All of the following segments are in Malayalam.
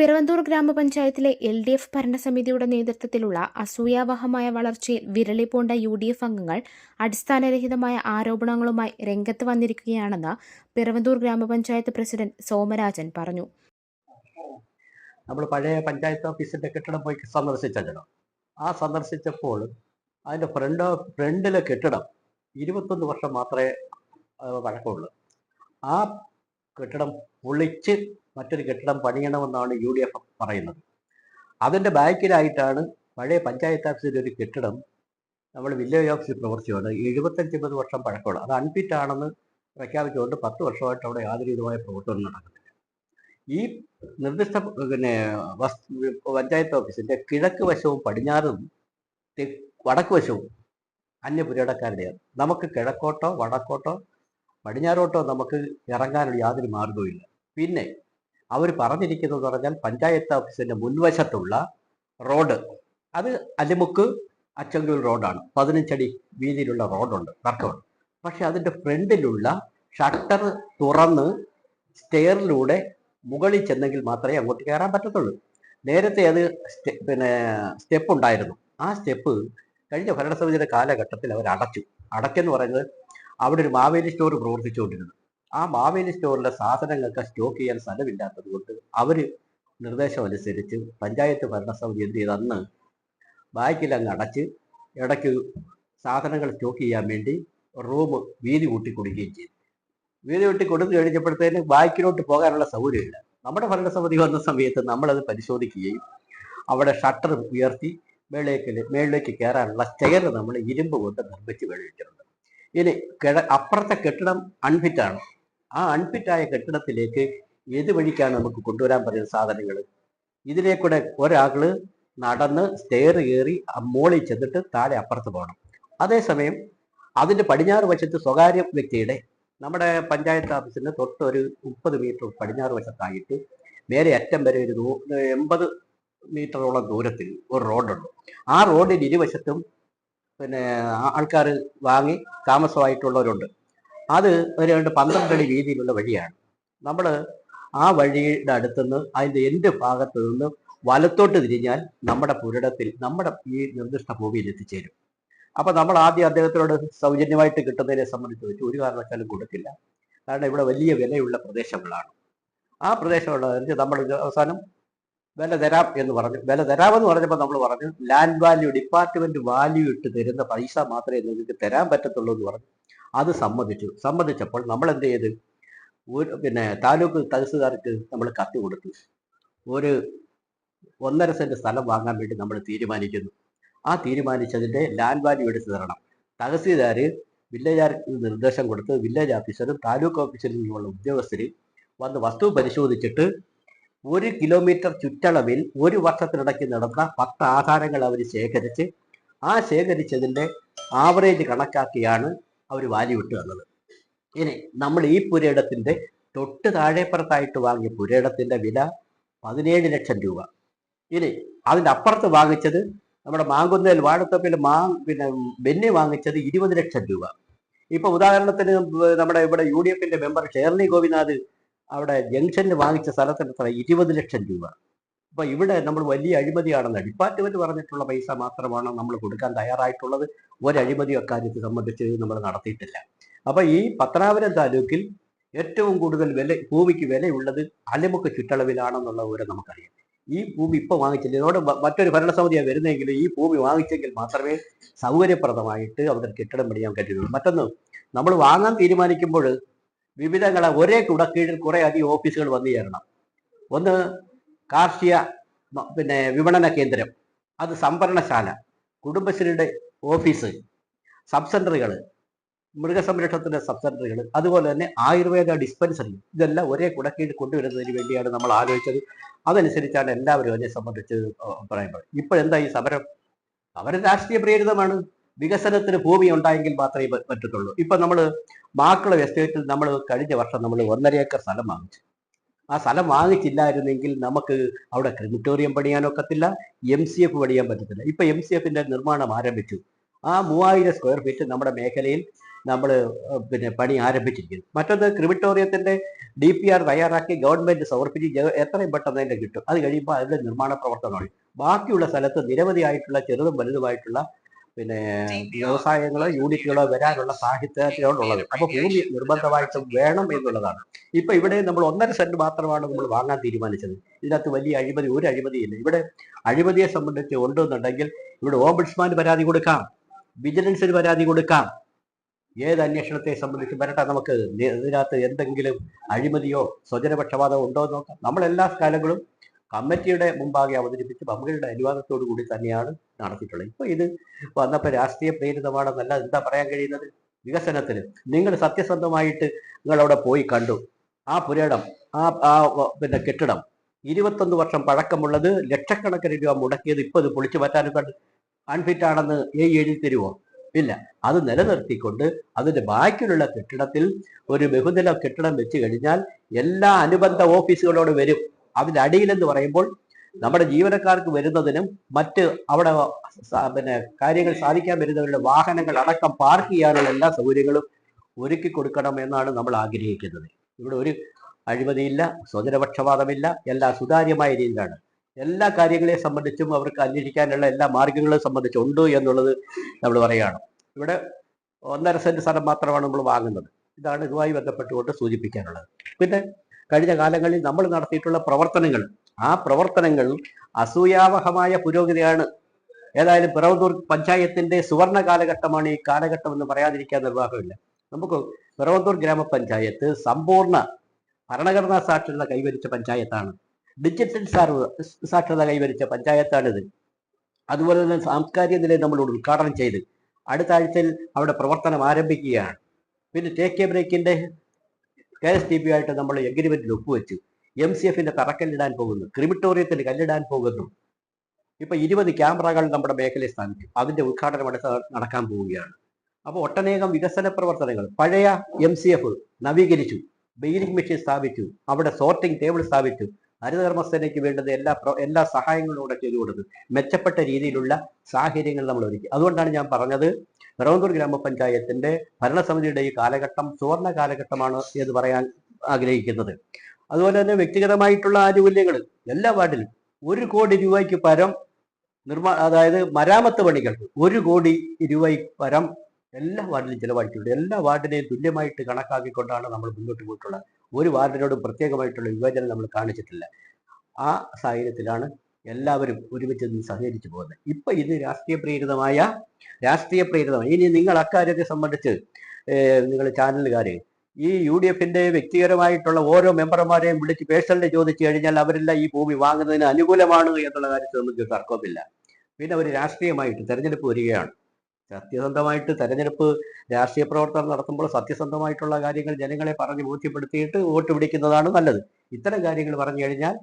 പിറവന്തൂർ ഗ്രാമപഞ്ചായത്തിലെ എൽ ഡി എഫ് ഭരണസമിതിയുടെ നേതൃത്വത്തിലുള്ള അസൂയാവഹമായ വളർച്ചയിൽ വിരളിപ്പൂണ്ട യു ഡി എഫ് അംഗങ്ങൾ അടിസ്ഥാനരഹിതമായ ആരോപണങ്ങളുമായി രംഗത്ത് വന്നിരിക്കുകയാണെന്ന് പിറവന്തൂർ ഗ്രാമപഞ്ചായത്ത് പ്രസിഡന്റ് സോമരാജൻ പറഞ്ഞു. നമ്മൾ പഴയ പഞ്ചായത്ത് ഓഫീസിന്റെ കെട്ടിടം പോയി സന്ദർശിച്ചല്ലോ. ആ സന്ദർശിച്ചപ്പോൾ അതിന്റെ ഫ്രണ്ട് ഫ്രണ്ടിലെ കെട്ടിടം ഇരുപത്തൊന്ന് വർഷം മാത്രമേ പഴക്കമുള്ളൂ ആ കെട്ടിടം പൊളിച്ച് മറ്റൊരു കെട്ടിടം പണിയണമെന്നാണ് യു ഡി എഫ് പറയുന്നത്. അതിന്റെ ബാക്കിലായിട്ടാണ് പഴയ പഞ്ചായത്ത് ഓഫീസിന്റെ ഒരു കെട്ടിടം നമ്മൾ വില്ലേജ് ഓഫീസിൽ പ്രവർത്തിച്ചുകൊണ്ട് എഴുപത്തഞ്ച് വർഷം പഴക്കമുള്ള. അത് അൺഫിറ്റ് ആണെന്ന് പ്രഖ്യാപിച്ചുകൊണ്ട് പത്ത് വർഷമായിട്ട് അവിടെ യാതൊരു വിധമായ പ്രവർത്തനം നടക്കുന്നില്ല. ഈ നിർദ്ദിഷ്ട പിന്നെ പഞ്ചായത്ത് ഓഫീസിന്റെ കിഴക്ക് വശവും പടിഞ്ഞാറും വടക്ക് വശവും അന്യപുരടക്കാരുടെയാണ് നമുക്ക് കിഴക്കോട്ടോ വടക്കോട്ടോ പടിഞ്ഞാറോട്ടോ നമുക്ക് ഇറങ്ങാനുള്ള യാതൊരു മാർഗവുമില്ല. പിന്നെ അവർ പറഞ്ഞിരിക്കുന്നത് പറഞ്ഞാൽ പഞ്ചായത്ത് ഓഫീസിന്റെ മുൻവശത്തുള്ള റോഡ്. അത് അലിമുക്ക് അച്ചങ്കൽ റോഡാണ്. പതിനഞ്ചടി വീതിയിലുള്ള റോഡുണ്ട് തർക്കമുണ്ട് പക്ഷെ അതിന്റെ ഫ്രണ്ടിലുള്ള ഷട്ടർ തുറന്ന് സ്റ്റെയറിലൂടെ മുകളിൽ ചെന്നെങ്കിൽ മാത്രമേ അങ്ങോട്ട് കയറാൻ പറ്റത്തുള്ളൂ. നേരത്തെ അത് പിന്നെ സ്റ്റെപ്പ് ഉണ്ടായിരുന്നു ആ സ്റ്റെപ്പ് കഴിഞ്ഞ ഭരണസമിതിയുടെ കാലഘട്ടത്തിൽ അവർ അടച്ചു അടയ്ക്കെന്ന് പറയുന്നത് അവിടെ ഒരു മാവേലി സ്റ്റോർ പ്രവർത്തിച്ചുകൊണ്ടിരുന്നു. ആ മാവേലി സ്റ്റോറിലെ സാധനങ്ങൾക്ക് സ്റ്റോക്ക് ചെയ്യാൻ സ്ഥലമില്ലാത്തത് കൊണ്ട് അവർ നിർദ്ദേശം അനുസരിച്ച് പഞ്ചായത്ത് ഭരണസമിതി എന്ത് ചെയ്ത് അന്ന് ബാക്കിൽ അങ്ങ് അടച്ച് ഇടയ്ക്ക് സാധനങ്ങൾ സ്റ്റോക്ക് ചെയ്യാൻ വേണ്ടി റൂം വീതി കൂട്ടി കൊടുക്കുകയും ചെയ്തു. വീതി കൂട്ടി കൊടുത്തു കഴിഞ്ഞപ്പോഴത്തേന് ബാക്കിലോട്ട് പോകാനുള്ള സൗകര്യമില്ല. നമ്മുടെ ഭരണസമിതി വന്ന സമയത്ത് നമ്മളത് പരിശോധിക്കുകയും അവിടെ ഷട്ടർ ഉയർത്തി മേളിലേക്ക് മേളിലേക്ക് കയറാനുള്ള സ്റ്റെയർ നമ്മൾ ഇരുമ്പ് കൊണ്ട് നിർമ്മിച്ച് വെളിയിട്ടുണ്ട് ഇനി കിഴ അപ്പുറത്തെ കെട്ടിടം അൺഫിറ്റാണ് ആ അൺഫിറ്റായ കെട്ടിടത്തിലേക്ക് ഏത് വഴിക്കാണ് നമുക്ക് കൊണ്ടുവരാൻ പറയുന്ന സാധനങ്ങൾ? ഇതിലേക്കൂടെ ഒരാൾ നടന്ന് സ്റ്റെയർ കയറി മോളിൽ ചെന്നിട്ട് താഴെ അപ്പുറത്ത് പോകണം. അതേസമയം അതിന്റെ പടിഞ്ഞാറ് വശത്ത് സ്വകാര്യ വ്യക്തിയുടെ നമ്മുടെ പഞ്ചായത്ത് ഓഫീസിന് തൊട്ട് ഒരു മുപ്പത് മീറ്റർ പടിഞ്ഞാറ് വശത്തായിട്ട് നേരെ അറ്റം വരെ ഒരു എൺപത് മീറ്ററോളം ദൂരത്തിൽ ഒരു റോഡുണ്ട്. ആ റോഡിന് ഇരുവശത്തും പിന്നെ ആൾക്കാർ വാങ്ങി താമസമായിട്ടുള്ളവരുണ്ട്. അത് ഒരു രണ്ട് പന്ത്രണ്ട് അടി വീതിയിലുള്ള വഴിയാണ്. നമ്മൾ ആ വഴിയുടെ അടുത്തുനിന്ന് അതിന്റെ എന്റെ ഭാഗത്ത് നിന്ന് വലത്തോട്ട് തിരിഞ്ഞാൽ നമ്മുടെ പുരടത്തിൽ നമ്മുടെ ഈ നിർദ്ദിഷ്ട ഭൂമിയിൽ എത്തിച്ചേരും. അപ്പം നമ്മൾ ആദ്യം അദ്ദേഹത്തിനോട് സൗജന്യമായിട്ട് കിട്ടുന്നതിനെ സംബന്ധിച്ച് വെച്ച് ഒരു കാരണവശാലും കൊടുക്കില്ല കാരണം ഇവിടെ വലിയ വിലയുള്ള പ്രദേശങ്ങളാണ്. ആ പ്രദേശമുള്ള നമ്മൾ അവസാനം വില തരാം എന്ന് പറഞ്ഞു. വില തരാമെന്ന് പറഞ്ഞപ്പോൾ നമ്മൾ പറഞ്ഞു ലാൻഡ് വാല്യൂ ഡിപ്പാർട്ട്മെന്റ് വാല്യൂ ഇട്ട് തരുന്ന പൈസ മാത്രമേ നിങ്ങൾക്ക് തരാൻ പറ്റത്തുള്ളൂ എന്ന് പറഞ്ഞു. അത് സമ്മതിച്ചു. സമ്മതിച്ചപ്പോൾ നമ്മൾ എന്ത് ചെയ്ത് ഒരു പിന്നെ താലൂക്ക് തഹസിൽദാർക്ക് നമ്മൾ കത്ത് കൊടുത്തു. ഒരു ഒന്നര സെന്റ് സ്ഥലം വാങ്ങാൻ വേണ്ടി നമ്മൾ തീരുമാനിക്കുന്നു. ആ തീരുമാനിച്ചതിന്റെ ലാൻഡ് വാല്യൂ എടുത്തു തരണം. തഹസിൽദാർ വില്ലേജ് നിർദ്ദേശം കൊടുത്ത് വില്ലേജ് ഓഫീസറും താലൂക്ക് ഓഫീസറിൽ നിന്നുള്ള ഉദ്യോഗസ്ഥർ വന്ന് വസ്തു പരിശോധിച്ചിട്ട് ഒരു കിലോമീറ്റർ ചുറ്റളവിൽ ഒരു വർഷത്തിനിടയ്ക്ക് നടന്ന പത്ത് ആധാരങ്ങൾ അവർ ശേഖരിച്ച് ആ ശേഖരിച്ചതിന്റെ ആവറേജ് കണക്കാക്കിയാണ് അവർ വാലി വിട്ട് തന്നത് ഇനി നമ്മൾ ഈ പുരയിടത്തിന്റെ തൊട്ട് താഴെപ്പുറത്തായിട്ട് വാങ്ങിയ പുരയിടത്തിന്റെ വില പതിനേഴ് ലക്ഷം രൂപ. ഇനി അതിന്റെ അപ്പുറത്ത് വാങ്ങിച്ചത് നമ്മുടെ മാങ്കുന്നേൽ വാഴത്തപ്പിൽ മാ പിന്നെ ബെന്നി വാങ്ങിച്ചത് ഇരുപത് ലക്ഷം രൂപ. ഇപ്പൊ ഉദാഹരണത്തിന് നമ്മുടെ ഇവിടെ യു ഡി എഫിന്റെ മെമ്പർ ഷേർലി ഗോപിനാഥ് അവിടെ ജംഗ്ഷനിൽ വാങ്ങിച്ച സ്ഥലത്തിന് എത്ര ഇരുപത് ലക്ഷം രൂപ. അപ്പൊ ഇവിടെ നമ്മൾ വലിയ അഴിമതിയാണെന്ന് ഡിപ്പാർട്ട്മെന്റ് പറഞ്ഞിട്ടുള്ള പൈസ മാത്രമാണ് നമ്മൾ കൊടുക്കാൻ തയ്യാറായിട്ടുള്ളത്. ഒരഴിമതി അക്കാര്യത്തെ സംബന്ധിച്ച് നമ്മൾ നടത്തിയിട്ടില്ല. അപ്പൊ ഈ പത്തനാപുരം താലൂക്കിൽ ഏറ്റവും കൂടുതൽ വില ഭൂമിക്ക് വിലയുള്ളത് അലമുക്ക് ചുറ്റളവിലാണെന്നുള്ള വിവരം നമുക്കറിയാം. ഈ ഭൂമി ഇപ്പൊ വാങ്ങിച്ചില്ല. ഇതോടെ മറ്റൊരു ഭരണസമിതിയാണ് വരുന്നെങ്കിൽ ഈ ഭൂമി വാങ്ങിച്ചെങ്കിൽ മാത്രമേ സൗകര്യപ്രദമായിട്ട് അവിടെ കെട്ടിടം പണിയാൻ പറ്റുള്ളൂ മറ്റൊന്ന് നമ്മൾ വാങ്ങാൻ തീരുമാനിക്കുമ്പോൾ വിവിധങ്ങളെ ഒരേ കുടക്കീഴിൽ കുറേ അധികം ഓഫീസുകൾ വന്നു ചേരണം. ഒന്ന് കാർഷിക പിന്നെ വിപണന കേന്ദ്രം അത് സംഭരണശാല കുടുംബശ്രീയുടെ ഓഫീസ് സബ് സെന്ററുകൾ മൃഗസംരക്ഷണത്തിന്റെ സബ് സെന്ററുകൾ അതുപോലെ തന്നെ ആയുർവേദ ഡിസ്പെൻസറി ഇതെല്ലാം ഒരേ കുടക്കീഴിൽ കൊണ്ടുവരുന്നതിന് വേണ്ടിയാണ് നമ്മൾ ആലോചിച്ചത്. അതനുസരിച്ചാണ് എല്ലാവരും അതിനെ സംബന്ധിച്ച് പറയുന്നത്. ഇപ്പോഴെന്താ ഈ സമരം? സമരം രാഷ്ട്രീയ പ്രേരിതമാണ്. വികസനത്തിന് ഭൂമി ഉണ്ടായെങ്കിൽ മാത്രമേ പറ്റത്തുള്ളൂ. ഇപ്പൊ നമ്മൾ മാക്കുളം എസ്റ്റേറ്റിൽ നമ്മൾ കഴിഞ്ഞ വർഷം നമ്മൾ ഒന്നര ഏക്കർ സ്ഥലം വാങ്ങിച്ചു. ആ സ്ഥലം വാങ്ങിച്ചില്ലായിരുന്നെങ്കിൽ നമുക്ക് അവിടെ ക്രിമിറ്റോറിയം പണിയാനൊക്കത്തില്ല എം സി എഫ് പണിയാൻ പറ്റത്തില്ല. ഇപ്പൊ എം സി എഫിന്റെ നിർമ്മാണം ആരംഭിച്ചു. ആ മൂവായിരം സ്ക്വയർ ഫീറ്റ് നമ്മുടെ മേഖലയിൽ നമ്മൾ പിന്നെ പണി ആരംഭിച്ചിരിക്കുന്നു. മറ്റൊന്ന് ക്രിമിറ്റോറിയത്തിന്റെ ഡി പി ആർ തയ്യാറാക്കി ഗവൺമെന്റ് സമർപ്പിച്ച് എത്രയും പെട്ടെന്ന് അതിന്റെ കിട്ടും. അത് കഴിയുമ്പോൾ അതിന്റെ നിർമ്മാണ പ്രവർത്തനമാണ്. ബാക്കിയുള്ള സ്ഥലത്ത് നിരവധിയായിട്ടുള്ള ചെറുതും വലുതുമായിട്ടുള്ള പിന്നെ വ്യവസായങ്ങളോ യൂണിറ്റുകളോ വരാനുള്ള സാഹിത്യത്തിനോടുള്ളത് അപ്പൊ ഭൂമി നിർബന്ധമായിട്ടും വേണം എന്നുള്ളതാണ്. ഇപ്പൊ ഇവിടെ നമ്മൾ ഒന്നര സെന്റ് മാത്രമാണ് നമ്മൾ വാങ്ങാൻ തീരുമാനിച്ചത്. ഇതിനകത്ത് വലിയ അഴിമതി ഒരു അഴിമതിയില്ല. ഇവിടെ അഴിമതിയെ സംബന്ധിച്ച് ഉണ്ടെന്നുണ്ടെങ്കിൽ ഇവിടെ ഓംബുഡ്സ്മാന് പരാതി കൊടുക്കാം. വിജിലൻസിന് പരാതി കൊടുക്കാം. ഏത് അന്വേഷണത്തെ സംബന്ധിച്ച് വരട്ടെ നമുക്ക്? ഇതിനകത്ത് എന്തെങ്കിലും അഴിമതിയോ സ്വജനപക്ഷപാതമോ ഉണ്ടോ എന്ന് നോക്കാം. നമ്മളെല്ലാ കാലങ്ങളും കമ്മിറ്റിയുടെ മുമ്പാകെ അവതരിപ്പിച്ച് ബമ്മുകളുടെ അനുവാദത്തോടു കൂടി തന്നെയാണ് നടത്തിയിട്ടുള്ളത്. ഇപ്പൊ ഇത് വന്നപ്പോൾ രാഷ്ട്രീയ പ്രേരിതമാണെന്നല്ല എന്താ പറയാൻ കഴിയുന്നത്? വികസനത്തിന്. നിങ്ങൾ സത്യസന്ധമായിട്ട് നിങ്ങൾ അവിടെ പോയി കണ്ടു. ആ പുരയിടം ആ ആ പിന്നെ കെട്ടിടം ഇരുപത്തൊന്ന് വർഷം പഴക്കമുള്ളത് ലക്ഷക്കണക്കിന് രൂപ മുടക്കിയത് ഇപ്പൊ ഇത് പൊളിച്ചു മാറ്റാനും കണ്ട് അൺഫിറ്റ് ആണെന്ന് ഏ എഴുതി തരുമോ ഇല്ല. അത് നിലനിർത്തിക്കൊണ്ട് അതിന്റെ ബാക്കിയുള്ള കെട്ടിടത്തിൽ ഒരു ബഹുനില കെട്ടിടം വെച്ച് കഴിഞ്ഞാൽ എല്ലാ അനുബന്ധ ഓഫീസുകളോട് വരും. അതിന്റെ അടിയിലെന്ന് പറയുമ്പോൾ നമ്മുടെ ജീവനക്കാർക്ക് വരുന്നതിനും മറ്റ് അവിടെ പിന്നെ കാര്യങ്ങൾ സാധിക്കാൻ വരുന്നവരുടെ വാഹനങ്ങൾ അടക്കം പാർക്ക് ചെയ്യാനുള്ള എല്ലാ സൗകര്യങ്ങളും ഒരുക്കി കൊടുക്കണം എന്നാണ് നമ്മൾ ആഗ്രഹിക്കുന്നത്. ഇവിടെ ഒരു അഴിമതിയില്ല സ്വജനപക്ഷപാതമില്ല എല്ലാം സുതാര്യമായ രീതിയിലാണ്. എല്ലാ കാര്യങ്ങളെ സംബന്ധിച്ചും അവർക്ക് അന്വേഷിക്കാനുള്ള എല്ലാ മാർഗങ്ങളെ സംബന്ധിച്ചുണ്ട് എന്നുള്ളത് നമ്മൾ പറയുകയാണ്. ഇവിടെ ഒന്നര സെന്റ് സ്ഥലം മാത്രമാണ് നമ്മൾ വാങ്ങുന്നത്. ഇതാണ് ഇതുമായി ബന്ധപ്പെട്ടുകൊണ്ട് സൂചിപ്പിക്കാനുള്ളത്. പിന്നെ കഴിഞ്ഞ കാലങ്ങളിൽ നമ്മൾ നടത്തിയിട്ടുള്ള പ്രവർത്തനങ്ങൾ ആ പ്രവർത്തനങ്ങൾ അസൂയാവഹമായ പുരോഗതിയാണ്. ഏതായാലും പിറവന്തൂർ പഞ്ചായത്തിന്റെ സുവർണ കാലഘട്ടമാണ് ഈ കാലഘട്ടം എന്ന് പറയാതിരിക്കാൻ നിർവാഹമില്ല. നമുക്ക് പിറവന്തൂർ ഗ്രാമപഞ്ചായത്ത് സമ്പൂർണ ഭരണഘടനാ സാക്ഷരത കൈവരിച്ച പഞ്ചായത്താണ്. ഡിജിറ്റൽ സാക്ഷരത കൈവരിച്ച പഞ്ചായത്താണിത്. അതുപോലെ തന്നെ സാംസ്കാരിക നിലയം നമ്മൾ ഉദ്ഘാടനം ചെയ്ത് അടുത്ത ആഴ്ചയിൽ അവിടെ പ്രവർത്തനം ആരംഭിക്കുകയാണ്. പിന്നെ ടേക്ക് എ ബ്രേക്കിന്റെ കെ എസ് ടി പി ആയിട്ട് നമ്മൾ എഗ്രിമെന്റിൽ ഒപ്പുവെച്ചു. എം സി എഫിന്റെ തറക്കല്ലിടാൻ പോകുന്നു. ക്രിമിറ്റോറിയത്തിൽ കല്ലിടാൻ പോകുന്നു. ഇപ്പൊ ഇരുപത് ക്യാമറകൾ നമ്മുടെ മേഖലയിൽ സ്ഥാപിച്ചു അതിന്റെ ഉദ്ഘാടനം നടക്കാൻ പോവുകയാണ്. അപ്പോൾ ഒട്ടനേകം വികസന പ്രവർത്തനങ്ങൾ. പഴയ എം സി എഫ് നവീകരിച്ചു. ബെയിലിംഗ് മെഷീൻ സ്ഥാപിച്ചു. അവിടെ സോർട്ടിംഗ് ടേബിൾ സ്ഥാപിച്ചു. ഹരിതകർമ്മസേനയ്ക്ക് വേണ്ടുന്ന എല്ലാ എല്ലാ സഹായങ്ങളും കൂടെ ചെയ്തു കൊടുത്തു മെച്ചപ്പെട്ട രീതിയിലുള്ള സാഹചര്യങ്ങൾ നമ്മൾ ഒരുക്കി. അതുകൊണ്ടാണ് ഞാൻ പറഞ്ഞത് പിറവന്തൂർ ഗ്രാമപഞ്ചായത്തിന്റെ ഭരണസമിതിയുടെ ഈ കാലഘട്ടം സുവർണ കാലഘട്ടമാണ് എന്ന് പറയാൻ ആഗ്രഹിക്കുന്നത്. അതുപോലെ തന്നെ വ്യക്തിഗതമായിട്ടുള്ള ആനുകൂല്യങ്ങൾ എല്ലാ വാർഡിലും ഒരു കോടി രൂപയ്ക്ക് പരം നിർമ്മാ അതായത് മരാമത്ത് പണികൾക്ക് ഒരു കോടി രൂപയ്ക്ക് പരം എല്ലാ വാർഡിലും ചിലവഴിച്ചിട്ടുണ്ട്. എല്ലാ വാർഡിനെയും തുല്യമായിട്ട് കണക്കാക്കിക്കൊണ്ടാണ് നമ്മൾ മുന്നോട്ട് പോയിട്ടുള്ളത്. ഒരു വാർഡിനോടും പ്രത്യേകമായിട്ടുള്ള വിവേചനം നമ്മൾ കാണിച്ചിട്ടില്ല. ആ സാഹചര്യത്തിലാണ് എല്ലാവരും ഒരുമിച്ച് നിന്ന് സഹകരിച്ചു പോകുന്നത്. ഇപ്പൊ ഇത് രാഷ്ട്രീയ പ്രേരിതമായ രാഷ്ട്രീയ പ്രേരിതമായി. ഇനി നിങ്ങൾ അക്കാര്യത്തെ സംബന്ധിച്ച് നിങ്ങൾ ചാനലുകാർ ഈ യു ഡി എഫിന്റെ വ്യക്തിപരമായിട്ടുള്ള ഓരോ മെമ്പർമാരെയും വിളിച്ച് പേഴ്സണലി ചോദിച്ചു കഴിഞ്ഞാൽ അവരെല്ലാം ഈ ഭൂമി വാങ്ങുന്നതിന് അനുകൂലമാണ് എന്നുള്ള കാര്യത്തിൽ നമുക്ക് തർക്കമില്ല പിന്നെ അവർ രാഷ്ട്രീയമായിട്ട് തെരഞ്ഞെടുപ്പ് വരികയാണ്. സത്യസന്ധമായിട്ട് തെരഞ്ഞെടുപ്പ് രാഷ്ട്രീയ പ്രവർത്തനം നടത്തുമ്പോൾ സത്യസന്ധമായിട്ടുള്ള കാര്യങ്ങൾ ജനങ്ങളെ പറഞ്ഞ് ബോധ്യപ്പെടുത്തിയിട്ട് വോട്ട് പിടിക്കുന്നതാണ് നല്ലത്. ഇത്തരം കാര്യങ്ങൾ പറഞ്ഞു കഴിഞ്ഞാൽ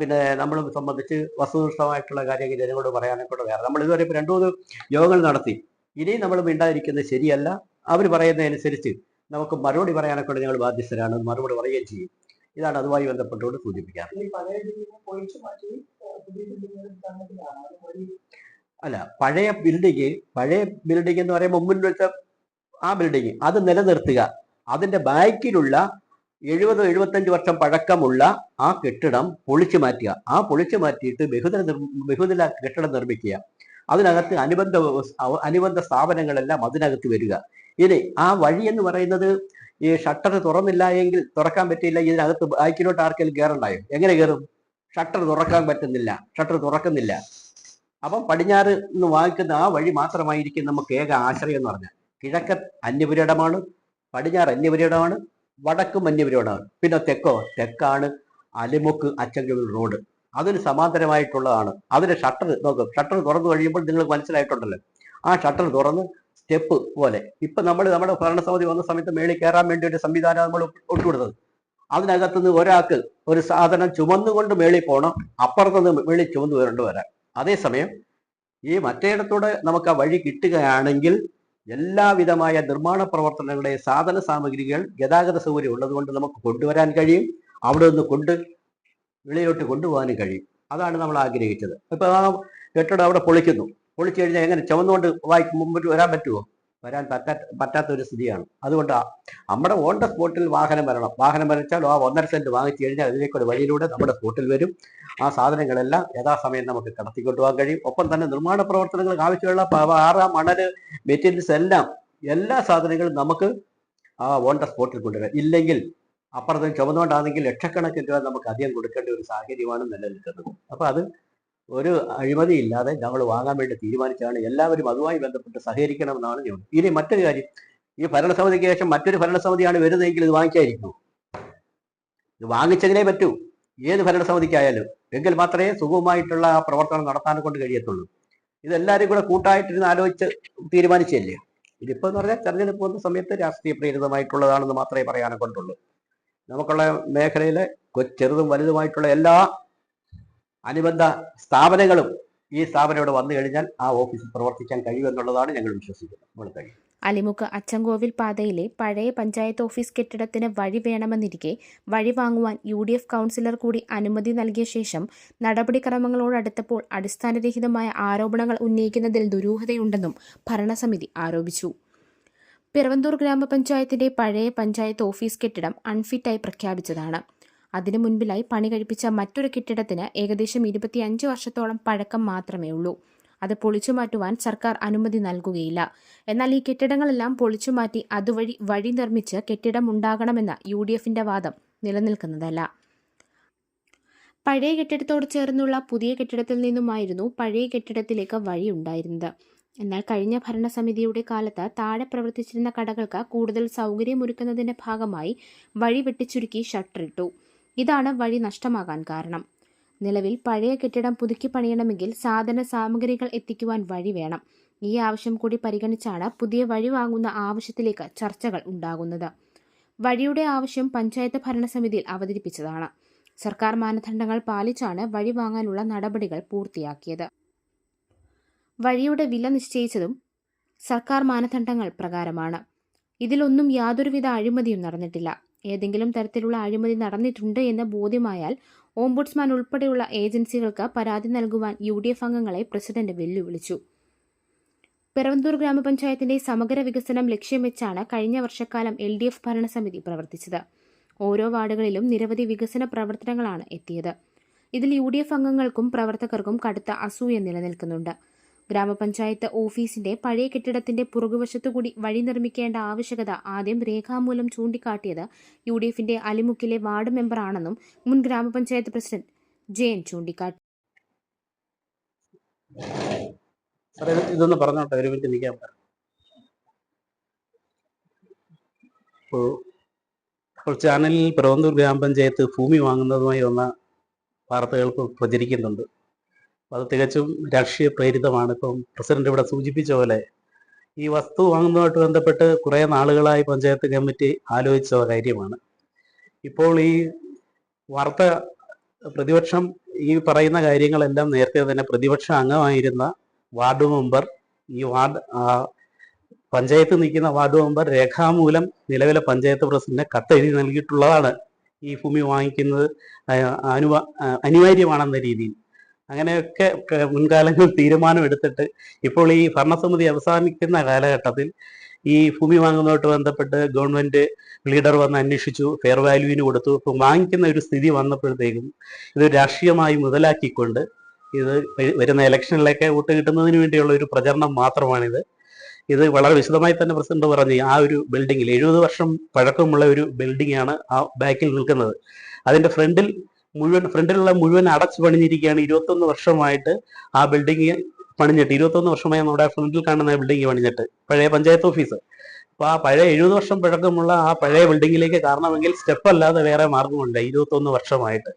പിന്നെ നമ്മൾ സംബന്ധിച്ച് വസ്തുനിഷ്ഠമായിട്ടുള്ള കാര്യങ്ങൾ ജനങ്ങളോട് പറയാനൊക്കെ വേറെ. നമ്മൾ ഇതുവരെ ഇപ്പോൾ രണ്ടു മൂന്ന് യോഗങ്ങൾ നടത്തി. ഇനിയും നമ്മൾ മിണ്ടാതിരിക്കുന്നത് ശരിയല്ല. അവർ പറയുന്നതനുസരിച്ച് നമുക്ക് മറുപടി പറയാനൊക്കെ ഞങ്ങൾ ബാധ്യസ്ഥരാണ്. മറുപടി പറയുകയും ചെയ്യും. ഇതാണ് അതുമായി ബന്ധപ്പെട്ടുകൊണ്ട് സൂചിപ്പിക്കാറ്. അല്ല പഴയ ബിൽഡിങ് പഴയ ബിൽഡിംഗ് എന്ന് പറയുമ്പോൾ മുമ്പിൽ വെച്ച ആ ബിൽഡിങ് അത് നിലനിർത്തുക. അതിന്റെ ബാക്കിലുള്ള എഴുപത് എഴുപത്തഞ്ച് വർഷം പഴക്കമുള്ള ആ കെട്ടിടം പൊളിച്ചു മാറ്റുക. ആ പൊളിച്ചു മാറ്റിയിട്ട് ബഹുതല നിർ- കെട്ടിടം നിർമ്മിക്കുക. അതിനകത്ത് അനുബന്ധ അനുബന്ധ സ്ഥാപനങ്ങളെല്ലാം അതിനകത്ത് വരിക. ഇനി ആ വഴി എന്ന് പറയുന്നത് ഈ ഷട്ടർ തുറന്നില്ല എങ്കിൽ തുറക്കാൻ പറ്റിയില്ല ഇതിനകത്ത് ബാക്കിലോട്ട് ആർക്കെങ്കിലും കയറണ്ടായോ? എങ്ങനെ കയറും? ഷട്ടർ തുറക്കാൻ പറ്റുന്നില്ല. ഷട്ടർ തുറക്കുന്നില്ല. അപ്പം പടിഞ്ഞാറ് നിന്ന് വാങ്ങിക്കുന്ന ആ വഴി മാത്രമായിരിക്കും നമുക്ക് ഏക ആശ്രയം എന്ന് പറഞ്ഞാൽ. കിഴക്കൻ അന്യപുരയിടമാണ് പടിഞ്ഞാറ് അന്യപുരയിടമാണ് വടക്കും അന്യപുരയിടമാണ് പിന്നെ തെക്കോ? തെക്കാണ് അലിമുക്ക് അച്ചങ്കവിൽ റോഡ്. അതിന് സമാന്തരമായിട്ടുള്ളതാണ്. അതിന്റെ ഷട്ടർ നോക്കും ഷട്ടർ തുറന്നു കഴിയുമ്പോൾ നിങ്ങൾ മനസ്സിലായിട്ടുണ്ടല്ലോ. ആ ഷട്ടർ തുറന്ന് സ്റ്റെപ്പ് പോലെ. ഇപ്പൊ നമ്മൾ നമ്മുടെ ഭരണസമിതി വന്ന സമയത്ത് മേളിൽ കയറാൻ വേണ്ടി ഒരു സംവിധാനം നമ്മൾ ഒട്ടുകൊടുത്തത്. അതിനകത്തുനിന്ന് ഒരാൾക്ക് ഒരു സാധനം ചുമന്നുകൊണ്ട് മേളിൽ പോകണം അപ്പുറത്ത് നിന്ന് മേളിൽ ചുമന്നു വരേണ്ടി വരാം. അതേസമയം ഈ മറ്റേയിടത്തൂടെ നമുക്ക് ആ വഴി കിട്ടുകയാണെങ്കിൽ എല്ലാവിധമായ നിർമ്മാണ പ്രവർത്തനങ്ങളെ സാധന സാമഗ്രികൾ ഗതാഗത സൗകര്യം ഉള്ളതുകൊണ്ട് നമുക്ക് കൊണ്ടുവരാൻ കഴിയും. അവിടെ നിന്ന് കൊണ്ട് വെളിയിലോട്ട് കൊണ്ടുപോകാനും കഴിയും. അതാണ് നമ്മൾ ആഗ്രഹിച്ചത്. ഇപ്പൊ ആ കെട്ടിടം അവിടെ പൊളിക്കുന്നു. പൊളിച്ചു കഴിഞ്ഞാൽ എങ്ങനെ ചുമന്നുകൊണ്ട് വായിക്ക് മുമ്പോട്ട് വരാൻ പറ്റുമോ വരാൻ പറ്റാ പറ്റാത്ത ഒരു സ്ഥിതിയാണ്. അതുകൊണ്ടാണ് നമ്മുടെ ഓൺ ദ സ്പോട്ടിൽ വാഹനം വരണം. വാഹനം വരച്ചാൽ ആ ഒന്നര സെന്റ് വാങ്ങിച്ചു കഴിഞ്ഞാൽ അതിലേക്ക് ഒരു വഴിയിലൂടെ നമ്മുടെ സ്പോട്ടിൽ വരും. ആ സാധനങ്ങളെല്ലാം യഥാസമയം നമുക്ക് കടത്തിക്കൊണ്ടുപോകാൻ കഴിയും. ഒപ്പം തന്നെ നിർമ്മാണ പ്രവർത്തനങ്ങൾക്ക് ആവശ്യമുള്ള പാറ മണൽ മെറ്റീരിയൽസ് എല്ലാം എല്ലാ സാധനങ്ങളും നമുക്ക് ആ ഓൺ ദ സ്പോട്ടിൽ കൊണ്ടുവരാം. ഇല്ലെങ്കിൽ അപ്പുറത്ത് ചുമന്നുകൊണ്ടാണെങ്കിൽ ലക്ഷക്കണക്കിന് രൂപ നമുക്ക് അധികം കൊടുക്കേണ്ട ഒരു സാഹചര്യമാണ് നിലനിൽക്കുന്നത്. അപ്പൊ അത് ഒരു അഴിമതി ഇല്ലാതെ ഞങ്ങൾ വാങ്ങാൻ വേണ്ടി തീരുമാനിച്ചാണ് എല്ലാവരും അതുമായി ബന്ധപ്പെട്ട് സഹകരിക്കണമെന്നാണ് ഞാൻ ഇനി മറ്റൊരു കാര്യം. ഈ ഭരണസമിതിക്ക് ശേഷം മറ്റൊരു ഭരണസമിതിയാണ് വരുന്നതെങ്കിൽ ഇത് വാങ്ങിക്കായിരിക്കും ഇത് വാങ്ങിച്ചതിനേ പറ്റൂ. ഏത് ഭരണസമിതിക്കായാലും. എങ്കിൽ മാത്രമേ സുഗമമായിട്ടുള്ള ആ പ്രവർത്തനം നടത്താൻ കൊണ്ട് കഴിയത്തുള്ളൂ. ഇതെല്ലാവരും കൂടെ കൂട്ടായിട്ടിരുന്ന് ആലോചിച്ച് തീരുമാനിച്ചല്ലേ? ഇതിപ്പോ എന്ന് പറഞ്ഞാൽ തെരഞ്ഞെടുപ്പ് വന്ന സമയത്ത് രാഷ്ട്രീയ പ്രേരിതമായിട്ടുള്ളതാണെന്ന് മാത്രമേ പറയാനെ കൊണ്ടുള്ളൂ നമുക്കുള്ള മേഖലയിലെ ചെറുതും വലുതുമായിട്ടുള്ള എല്ലാ അനുബന്ധ സ്ഥാപനങ്ങളും ഈ സ്ഥാപനം ഇവിടെ വന്നു കഴിഞ്ഞാൽ ആ ഓഫീസിൽ പ്രവർത്തിക്കാൻ കഴിയുമെന്നുള്ളതാണ് ഞങ്ങൾ വിശ്വസിക്കുന്നത്. നമ്മൾ അലിമുക്ക് അച്ചങ്കോവിൽ പാതയിലെ പഴയ പഞ്ചായത്ത് ഓഫീസ് കെട്ടിടത്തിന് വഴി വേണമെന്നിരിക്കെ വഴി വാങ്ങുവാൻ യു ഡി എഫ് കൗൺസിലർ കൂടി അനുമതി നൽകിയ ശേഷം നടപടിക്രമങ്ങളോടടുത്തപ്പോൾ അടിസ്ഥാനരഹിതമായ ആരോപണങ്ങൾ ഉന്നയിക്കുന്നതിൽ ദുരൂഹതയുണ്ടെന്നും ഭരണസമിതി ആരോപിച്ചു. പിറവന്തൂർ ഗ്രാമപഞ്ചായത്തിന്റെ പഴയ പഞ്ചായത്ത് ഓഫീസ് കെട്ടിടം അൺഫിറ്റായി പ്രഖ്യാപിച്ചതാണ്. അതിനു മുൻപിലായി പണി കഴിപ്പിച്ച മറ്റൊരു കെട്ടിടത്തിന് ഏകദേശം ഇരുപത്തിയഞ്ച് വർഷത്തോളം പഴക്കം മാത്രമേ ഉള്ളൂ. അത് പൊളിച്ചു മാറ്റുവാൻ സർക്കാർ അനുമതി നൽകുകയില്ല. എന്നാൽ ഈ കെട്ടിടങ്ങളെല്ലാം പൊളിച്ചു മാറ്റി അതുവഴി വഴി നിർമ്മിച്ച് കെട്ടിടം ഉണ്ടാകണമെന്ന യു ഡി എഫിന്റെ വാദം നിലനിൽക്കുന്നതല്ല. പഴയ കെട്ടിടത്തോട് ചേർന്നുള്ള പുതിയ കെട്ടിടത്തിൽ നിന്നുമായിരുന്നു പഴയ കെട്ടിടത്തിലേക്ക് വഴി ഉണ്ടായിരുന്നത്. എന്നാൽ കഴിഞ്ഞ ഭരണസമിതിയുടെ കാലത്ത് താഴെ പ്രവർത്തിച്ചിരുന്ന കടകൾക്ക് കൂടുതൽ സൗകര്യമൊരുക്കുന്നതിന്റെ ഭാഗമായി വഴി വെട്ടിച്ചുരുക്കി ഷട്ടറിട്ടു. ഇതാണ് വഴി നഷ്ടമാകാൻ കാരണം. നിലവിൽ പഴയ കെട്ടിടം പുതുക്കി പണിയണമെങ്കിൽ സാധന സാമഗ്രികൾ എത്തിക്കുവാൻ വഴി വേണം. ഈ ആവശ്യം കൂടി പരിഗണിച്ചാണ് പുതിയ വഴി വാങ്ങുന്ന ആവശ്യത്തിലേക്ക് ചർച്ചകൾ ഉണ്ടാകുന്നത്. വഴിയുടെ ആവശ്യം പഞ്ചായത്ത് ഭരണസമിതിയിൽ അവതരിപ്പിച്ചതാണ്. സർക്കാർ മാനദണ്ഡങ്ങൾ പാലിച്ചാണ് വഴി വാങ്ങാനുള്ള നടപടികൾ പൂർത്തിയാക്കിയത്. വഴിയുടെ വില നിശ്ചയിച്ചതും സർക്കാർ മാനദണ്ഡങ്ങൾ പ്രകാരമാണ്. ഇതിലൊന്നും യാതൊരുവിധ അഴിമതിയും നടന്നിട്ടില്ല. ഏതെങ്കിലും തരത്തിലുള്ള അഴിമതി നടന്നിട്ടുണ്ട് എന്ന് ബോധ്യമായാൽ ഓംബുഡ്സ്മാൻ ഉൾപ്പെടെയുള്ള ഏജൻസികൾക്ക് പരാതി നൽകുവാൻ യു ഡി എഫ് അംഗങ്ങളെ പ്രസിഡന്റ് വെല്ലുവിളിച്ചു. പിറവന്തൂർ ഗ്രാമപഞ്ചായത്തിന്റെ സമഗ്ര വികസനം ലക്ഷ്യം വെച്ചാണ് കഴിഞ്ഞ വർഷക്കാലം എൽ ഡി എഫ് ഭരണസമിതി പ്രവർത്തിച്ചത്. ഓരോ വാർഡുകളിലും നിരവധി വികസന പ്രവർത്തനങ്ങളാണ് എത്തിയത്. ഇതിൽ യു ഡി എഫ് അംഗങ്ങൾക്കും പ്രവർത്തകർക്കും കടുത്ത അസൂയ നിലനിൽക്കുന്നുണ്ട്. ഗ്രാമപഞ്ചായത്ത് ഓഫീസിന്റെ പഴയ കെട്ടിടത്തിന്റെ പുറകുവശത്തുകൂടി വഴി നിർമ്മിക്കേണ്ട ആവശ്യകത ആദ്യം രേഖാമൂലം ചൂണ്ടിക്കാട്ടിയത് യു ഡി എഫിന്റെ അലിമുക്കിലെ വാർഡ് മെമ്പറാണെന്നും മുൻ ഗ്രാമപഞ്ചായത്ത് പ്രസിഡന്റ് ജയൻ ചൂണ്ടിക്കാട്ടി. പറഞ്ഞോട്ടെ ചാനലിൽ പിറവന്തൂർ ഗ്രാമപഞ്ചായത്ത് ഭൂമി വാങ്ങുന്നതുമായി വന്ന വാർത്തകൾ പ്രചരിക്കുന്നുണ്ട്. അത് തികച്ചും രാഷ്ട്രീയ പ്രേരിതമാണ്. ഇപ്പം പ്രസിഡന്റ് ഇവിടെ സൂചിപ്പിച്ച പോലെ ഈ വസ്തു വാങ്ങുന്നതുമായിട്ട് ബന്ധപ്പെട്ട് കുറേ നാളുകളായി പഞ്ചായത്ത് കമ്മിറ്റി ആലോചിച്ച കാര്യമാണ്. ഇപ്പോൾ ഈ വാർത്ത പ്രതിപക്ഷം ഈ പറയുന്ന കാര്യങ്ങളെല്ലാം നേരത്തെ തന്നെ പ്രതിപക്ഷ അംഗമായിരുന്ന വാർഡ് മെമ്പർ ഈ വാർഡ് പഞ്ചായത്ത് നിൽക്കുന്ന വാർഡ് മെമ്പർ രേഖാമൂലം നിലവിലെ പഞ്ചായത്ത് പ്രസിഡന്റിന് കത്തെഴുതി നൽകിയിട്ടുള്ളതാണ് ഈ ഭൂമി വാങ്ങിക്കുന്നത് അനുവ അനിവാര്യമാണെന്ന രീതിയിൽ. അങ്ങനെയൊക്കെ മുൻകാലങ്ങളിൽ തീരുമാനമെടുത്തിട്ട് ഇപ്പോൾ ഈ ഭരണസമിതി അവസാനിക്കുന്ന കാലഘട്ടത്തിൽ ഈ ഭൂമി വാങ്ങുന്നതുമായിട്ട് ബന്ധപ്പെട്ട് ഗവൺമെന്റ് ലീഡർ വന്ന് അന്വേഷിച്ചു ഫെയർ വാല്യൂവിന് കൊടുത്തു. ഇപ്പം വാങ്ങിക്കുന്ന ഒരു സ്ഥിതി വന്നപ്പോഴത്തേക്കും ഇത് രാഷ്ട്രീയമായി മുതലാക്കിക്കൊണ്ട് ഇത് വരുന്ന ഇലക്ഷനിലൊക്കെ വോട്ട് കിട്ടുന്നതിന് വേണ്ടിയുള്ള ഒരു പ്രചരണം മാത്രമാണിത്. ഇത് വളരെ വിശദമായി തന്നെ പ്രസിഡന്റ് പറഞ്ഞു ആ ഒരു ബിൽഡിങ്ങിൽ എഴുപത് വർഷം പഴക്കമുള്ള ഒരു ബിൽഡിംഗ് ആണ് ആ ബാക്കിൽ നിൽക്കുന്നത്. അതിന്റെ ഫ്രണ്ടിൽ മുഴുവൻ ഫ്രണ്ടിലുള്ള മുഴുവൻ അടച്ചു പണിഞ്ഞിരിക്കുകയാണ്. ഇരുപത്തൊന്ന് വർഷമായിട്ട് ആ ബിൽഡിംഗ് പണിഞ്ഞിട്ട് ഇരുപത്തൊന്ന് വർഷമായി നമ്മുടെ ഫ്രണ്ടിൽ കാണുന്ന ബിൽഡിംഗ് പണിഞ്ഞിട്ട്. പഴയ പഞ്ചായത്ത് ഓഫീസ് അപ്പൊ ആ പഴയ എഴുപത് വർഷം പഴക്കമുള്ള ആ പഴയ ബിൽഡിങ്ങിലേക്ക് കാരണമെങ്കിൽ സ്റ്റെപ്പ് അല്ലാതെ വേറെ മാർഗമുണ്ട് ഇരുപത്തൊന്ന് വർഷമായിട്ട്.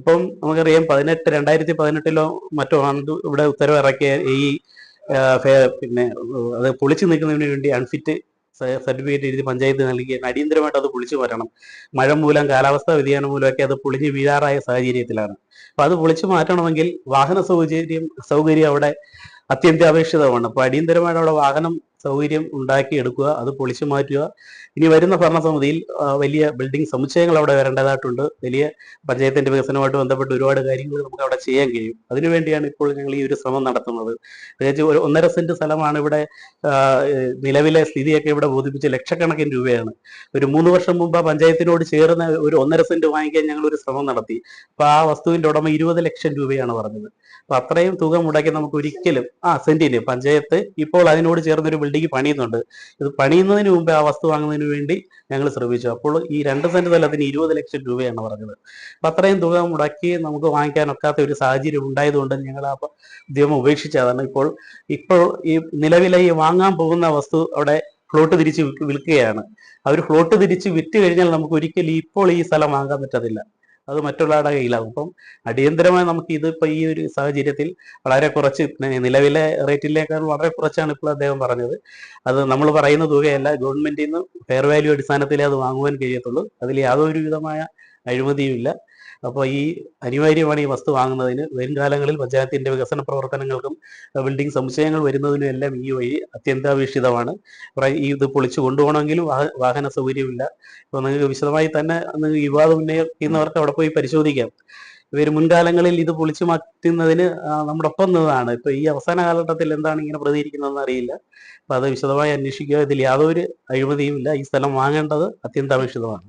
ഇപ്പം നമുക്കറിയാം പതിനെട്ട് രണ്ടായിരത്തി പതിനെട്ടിലോ മറ്റോ ആണ് ഇവിടെ ഉത്തരവ് ഇറക്കിയ ഈ പിന്നെ അത് പൊളിച്ചു നിൽക്കുന്നതിന് വേണ്ടി അൺഫിറ്റ് സർട്ടിഫിക്കറ്റ് എഴുതി പഞ്ചായത്ത് നൽകി അടിയന്തരമായിട്ട് അത് പൊളിച്ചു മാറ്റണം മഴ മൂലം കാലാവസ്ഥാ വ്യതിയാനം മൂലമൊക്കെ അത് പൊളിഞ്ഞ് വീഴാറായ സാഹചര്യത്തിലാണ്. അപ്പൊ അത് പൊളിച്ചു മാറ്റണമെങ്കിൽ വാഹന സൗകര്യം സൗകര്യം അവിടെ അത്യന്താപേക്ഷിതമാണ്. അപ്പൊ അടിയന്തരമായിട്ട് അവിടെ വാഹനം സൗകര്യം ഉണ്ടാക്കിയെടുക്കുക അത് പൊളിച്ചു മാറ്റുക. ഇനി വരുന്ന ഭരണസമിതിയിൽ വലിയ ബിൽഡിംഗ് സമുച്ചയങ്ങൾ അവിടെ വരേണ്ടതായിട്ടുണ്ട്. വലിയ പഞ്ചായത്തിന്റെ വികസനവുമായിട്ട് ബന്ധപ്പെട്ട് ഒരുപാട് കാര്യങ്ങൾ നമുക്ക് അവിടെ ചെയ്യാൻ കഴിയും. അതിനുവേണ്ടിയാണ് ഇപ്പോൾ ഞങ്ങൾ ഈ ഒരു ശ്രമം നടത്തുന്നത്. പ്രത്യേകിച്ച് ഒരു ഒന്നര സെന്റ് സ്ഥലമാണ് ഇവിടെ നിലവിലെ സ്ഥിതിയൊക്കെ ഇവിടെ ബോധിപ്പിച്ച് ലക്ഷക്കണക്കിന് രൂപയാണ്. ഒരു മൂന്ന് വർഷം മുമ്പ് പഞ്ചായത്തിനോട് ചേർന്ന് ഒരു ഒന്നര സെന്റ് വാങ്ങിക്കാൻ ഞങ്ങൾ ഒരു ശ്രമം നടത്തി. അപ്പൊ ആ വസ്തുവിന്റെ ഉടമ ഇരുപത് ലക്ഷം രൂപയാണ് പറഞ്ഞത്. അപ്പൊ അത്രയും തുക മുടക്കി നമുക്ക് ഒരിക്കലും ആ സെന്റിന് പഞ്ചായത്ത് ഇപ്പോൾ അതിനോട് ചേർന്നൊരു ബിൽഡിംഗ് പണിയുന്നുണ്ട്. ഇത് പണിയുന്നതിന് മുമ്പേ ആ വസ്തു വാങ്ങുന്നതിന് വേണ്ടി ഞങ്ങൾ ശ്രമിച്ചു. അപ്പോൾ ഈ രണ്ട് സെന്റ് സ്ഥലത്തിന് ഇരുപത് ലക്ഷം രൂപയാണ് പറഞ്ഞത്. അപ്പൊ അത്രയും തുക മുടക്കി നമുക്ക് വാങ്ങിക്കാൻ ഒക്കാത്ത ഒരു സാഹചര്യം ഉണ്ടായതുകൊണ്ട് ഞങ്ങൾ ആ ഉദ്യമം ഉപേക്ഷിച്ചതാണ് ഇപ്പോൾ ഇപ്പോൾ ഈ നിലവിലെ ഈ വാങ്ങാൻ പോകുന്ന വസ്തു അവിടെ ഫ്ലോട്ട് തിരിച്ച് വിൽക്ക് വിൽക്കുകയാണ് അവർ ഫ്ലോട്ട് തിരിച്ച് വിറ്റ് കഴിഞ്ഞാൽ നമുക്ക് ഒരിക്കലും ഇപ്പോൾ ഈ സ്ഥലം വാങ്ങാൻ പറ്റത്തില്ല. അത് മറ്റുള്ളവരുടെ കയ്യിലാകും അപ്പം അടിയന്തരമായി നമുക്ക് ഇത് ഇപ്പൊ ഈ ഒരു സാഹചര്യത്തിൽ വളരെ കുറച്ച് നിലവിലെ റേറ്റിലേക്കാൾ വളരെ കുറച്ചാണ് ഇപ്പോൾ അദ്ദേഹം പറഞ്ഞത്. അത് നമ്മൾ പറയുന്ന തുകയല്ല ഗവൺമെന്റിൽ നിന്ന് ഫെയർ വാല്യൂ അടിസ്ഥാനത്തിലേ അത് വാങ്ങുവാൻ കഴിയത്തുള്ളൂ. അതിൽ യാതൊരു വിധമായ അഴിമതിയും ഇല്ല. അപ്പോൾ ഈ അനിവാര്യമാണ് ഈ വസ്തു വാങ്ങുന്നതിന്. വരും കാലങ്ങളിൽ പഞ്ചായത്തിന്റെ വികസന പ്രവർത്തനങ്ങൾക്കും ബിൽഡിംഗ് സമുച്ചയങ്ങൾ വരുന്നതിനും എല്ലാം ഈ വഴി അത്യന്താപേക്ഷിതമാണ്. ഈ ഇത് പൊളിച്ചു കൊണ്ടുപോകണമെങ്കിലും വാഹ- വാഹന സൗകര്യമില്ല. അപ്പോൾ നിങ്ങൾക്ക് വിശദമായി തന്നെ വിവാദം ഉന്നയിക്കുന്നവർക്ക് അവിടെ പോയി പരിശോധിക്കാം. ഇവർ മുൻകാലങ്ങളിൽ ഇത് പൊളിച്ചു മാറ്റുന്നതിന് നമ്മുടെ ഒപ്പം നിന്നതാണ്. ഇപ്പൊ ഈ അവസാന കാലഘട്ടത്തിൽ എന്താണ് ഇങ്ങനെ പ്രതികരിക്കുന്നതെന്ന് അറിയില്ല. അപ്പൊ അത് വിശദമായി അന്വേഷിക്കുക. ഇതിൽ യാതൊരു അഴിമതിയും ഇല്ല. ഈ സ്ഥലം വാങ്ങേണ്ടത് അത്യന്താപേക്ഷിതമാണ്.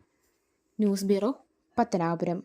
News bureau. പത്തനാപുരം